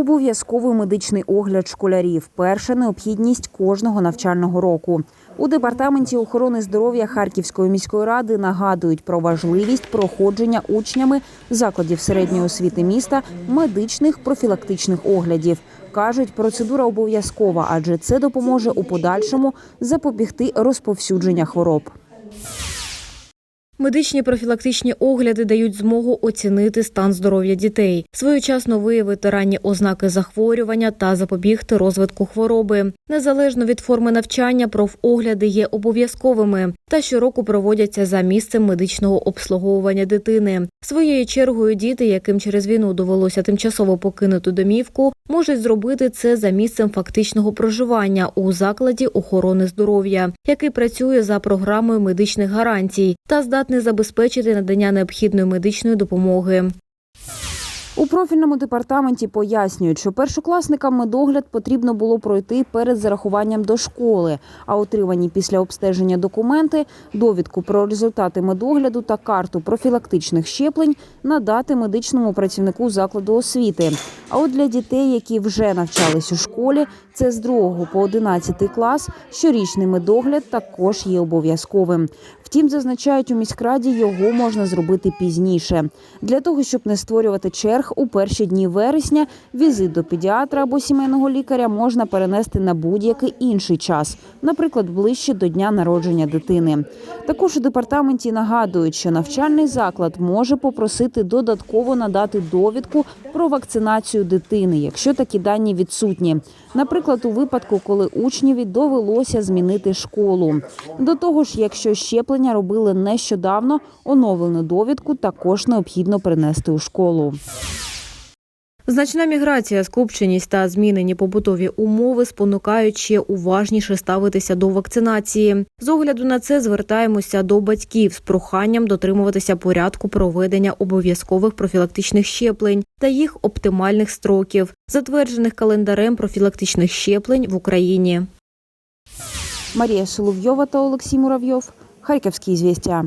Обов'язковий медичний огляд школярів перша необхідність кожного навчального року. У департаменті охорони здоров'я Харківської міської ради нагадують про важливість проходження учнями закладів середньої освіти міста медичних профілактичних оглядів. Кажуть, процедура обов'язкова, адже це допоможе у подальшому запобігти розповсюдження хвороб. Медичні профілактичні огляди дають змогу оцінити стан здоров'я дітей, своєчасно виявити ранні ознаки захворювання та запобігти розвитку хвороби. Незалежно від форми навчання, профогляди є обов'язковими та щороку проводяться за місцем медичного обслуговування дитини. Своєю чергою діти, яким через війну довелося тимчасово покинути домівку, можуть зробити це за місцем фактичного проживання у закладі охорони здоров'я, який працює за програмою медичних гарантій та здатний забезпечити надання необхідної медичної допомоги. У профільному департаменті пояснюють, що першокласникам медогляд потрібно було пройти перед зарахуванням до школи, а отримані після обстеження документи, довідку про результати медогляду та карту профілактичних щеплень надати медичному працівнику закладу освіти. А от для дітей, які вже навчались у школі, це з 2 по 11 клас, щорічний медогляд також є обов'язковим. Втім, зазначають у міськраді, його можна зробити пізніше. Для того, щоб не створювати черг у перші дні вересня, візит до педіатра або сімейного лікаря можна перенести на будь-який інший час, наприклад, ближче до дня народження дитини. Також у департаменті нагадують, що навчальний заклад може попросити додатково надати довідку про вакцинацію дитини, якщо такі дані відсутні. Наприклад, у випадку, коли учневі довелося змінити школу. До того ж, якщо щеплення робили нещодавно, оновлену довідку також необхідно принести у школу. Значна міграція, скупченість та змінені побутові умови спонукають ще уважніше ставитися до вакцинації. З огляду на це звертаємося до батьків з проханням дотримуватися порядку проведення обов'язкових профілактичних щеплень та їх оптимальних строків, затверджених календарем профілактичних щеплень в Україні. Марія Соловйова та Олексій Муравйов. Харківські звістя.